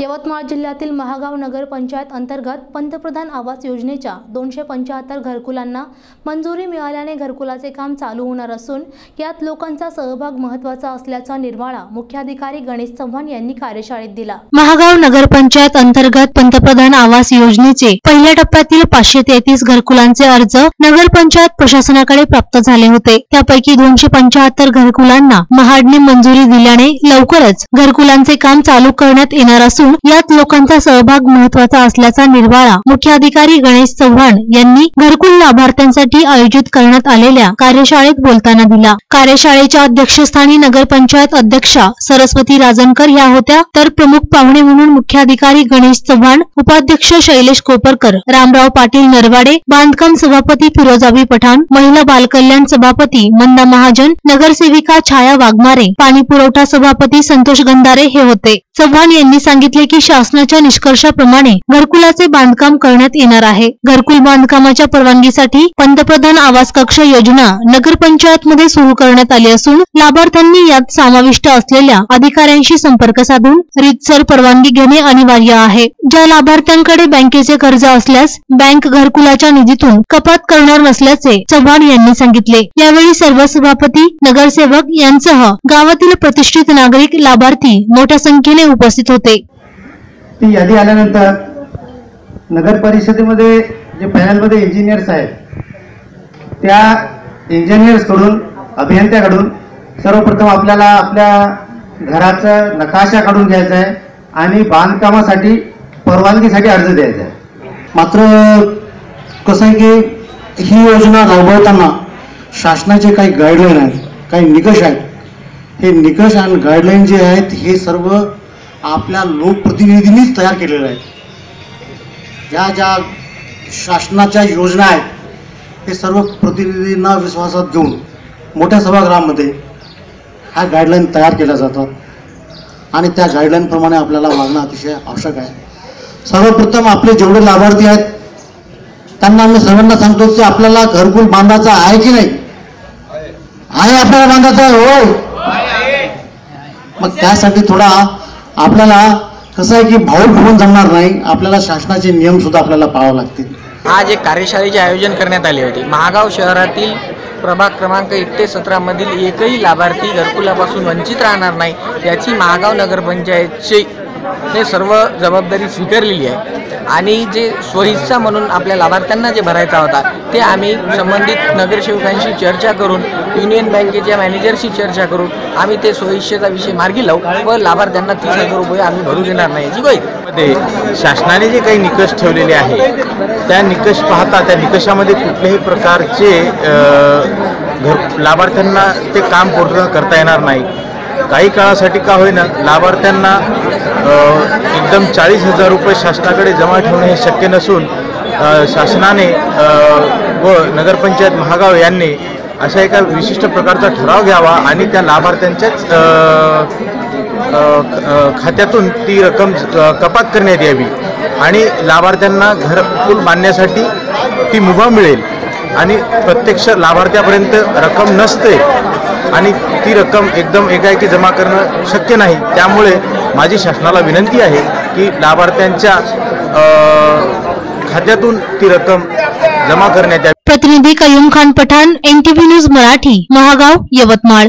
यवतमाळ जिल्ह्यातील महागाव नगरपंचायत अंतर्गत पंतप्रधान आवास योजनेच्या दोनशे पंच्याहत्तर घरकुलांना मंजुरी मिळाल्याने घरकुलाचे काम चालू होणार असून यात लोकांचा सहभाग महत्त्वाचा असल्याचा निर्वाळा मुख्याधिकारी गणेश चव्हाण यांनी कार्यशाळेत दिला. महागाव नगरपंचायत अंतर्गत पंतप्रधान आवास योजनेचे पहिल्या टप्प्यातील पाचशे तेहतीस घरकुलांचे अर्ज नगरपंचायत प्रशासनाकडे प्राप्त झाले होते. त्यापैकी दोनशे पंच्याहत्तर घरकुलांना महाडने मंजुरी दिल्याने लवकरच घरकुलांचे काम चालू करण्यात येणार असून यात लोकांचा सहभाग महत्त्वाचा असल्याचा निर्वाळा मुख्याधिकारी गणेश चव्हाण यांनी घरकुल लाभार्थ्यांसाठी आयोजित करण्यात आलेल्या कार्यशाळेत बोलताना दिला. कार्यशाळेच्या अध्यक्षस्थानी नगरपंचायत अध्यक्षा सरस्वती राजनकर या होत्या. तर प्रमुख पाहुणे म्हणून मुख्याधिकारी गणेश चव्हाण उपाध्यक्ष शैलेश कोपरकर रामराव पाटील नरवाडे बांधकाम सभापती फिरोजाबी पठाण महिला बालकल्याण सभापती मंदा महाजन नगरसेविका छाया वाघमारे पाणी पुरवठा सभापती संतोष गंधारे हे होते. चव्हाण यांनी सांगितले की शासनाच्या निष्कर्षाप्रमाणे घरकुलाचे बांधकाम करण्यात येणार आहे. घरकुल बांधकामाच्या परवानगीसाठी पंतप्रधान आवास कक्ष योजना नगरपंचायत मध्ये सुरू करण्यात आली असून लाभार्थ्यांनी यात समाविष्ट असलेल्या अधिकाऱ्यांशी संपर्क साधून रितसर परवानगी घेणे अनिवार्य आहे. ज्या लाभार्थ्यांकडे बँकेचे कर्ज असल्यास बँक घरकुलाच्या निधीतून कपात करणार नसल्याचे चव्हाण यांनी सांगितले. यावेळी सर्व सभापती नगरसेवक यांसह गावातील प्रतिष्ठित नागरिक लाभार्थी मोठ्या संख्येने उपस्थित होते. ती यादी आल्यानंतर नगर परिषदेमध्ये जे पॅनलमध्ये इंजिनियर्स आहेत त्या इंजिनियर्सकडून अभियंत्याकडून सर्वप्रथम आपल्याला आपल्या घराचं नकाशा काढून घ्यायचा आहे आणि बांधकामासाठी परवानगीसाठी अर्ज द्यायचा आहे. मात्र कसं आहे की ही योजना राबवताना शासनाचे काही गाईडलाईन आहेत काही निकष आहेत. हे निकष आणि गाईडलाईन जे आहेत हे सर्व आपल्या लोकप्रतिनिधींनीच तयार केलेलं आहेत ज्या ज्या शासनाच्या योजना आहेत हे सर्व प्रतिनिधींना विश्वासात घेऊन मोठ्या सभागृहामध्ये ह्या गाईडलाईन तयार केल्या जातात. आणि त्या गाईडलाईनप्रमाणे आपल्याला वागणं अतिशय आवश्यक आहे. सर्वप्रथम आपले जेवढे लाभार्थी आहेत त्यांना आम्ही सर्वांना सांगतो की आपल्याला घरकुल बांधायचा आहे की नाही? आहे आपल्याला बांधायचं आहे होय? मग त्यासाठी थोडा आपल्याला कसं आहे की भाऊक होऊन जमणार नाही आपल्याला शासनाचे नियम सुद्धा आपल्याला पाळावे लागतील. आज एक कार्यशाळेचे आयोजन करण्यात आले होते महागाव शहरातील प्रभाग क्रमांक एक ते सतरामधील एकही लाभार्थी घरकुलापासून वंचित राहणार नाही याची महागाव नगरपंचायतची हे सर्व जबाबदारी स्वीकारलेली आहे. आणि जे स्वहिस्सा म्हणून आपल्या लाभार्थ्यांना जे भरायचा होता ते आम्ही संबंधित नगरसेवकांशी चर्चा करून युनियन बँकेच्या मॅनेजरशी चर्चा करून आम्ही ते सोयीच्छेचा विषय मार्गी लावू व लाभार्थ्यांना तीस हजार रुपये आम्ही भरू देणार नाही. याची ग्वाही मध्ये शासनाने जे काही निकष ठेवलेले आहे त्या निकष पाहता त्या निकषामध्ये कुठल्याही प्रकारचे घर लाभार्थ्यांना ते काम पूर्ण करता येणार नाही. काही काळासाठी का होईना लाभार्थ्यांना एकदम चाळीस हजार रुपये शासनाकडे जमा ठेवणे हे शक्य नसून शासनाने व नगरपंचायत महागाव यांनी अशा एका विशिष्ट प्रकारचा ठराव घ्यावा आणि त्या लाभार्थ्यांच्याच खात्यातून ती रक्कम कपात करण्यात यावी आणि लाभार्थ्यांना घरकुल बांधण्यासाठी ती मुभा मिळेल आणि प्रत्यक्ष लाभार्थ्यापर्यंत रक्कम नसते आणि ती रक्कम एकदम एकाएकी जमा करणं शक्य नाही. त्यामुळे माझी शासनाला विनंती आहे की लाभार्थ्यांच्या खात्यातून ती रक्कम जमा करण्यात यावी. प्रतिनिधी कयूम खान पठाण एनटीव्ही न्यूज मराठी महागाव यवतमाळ.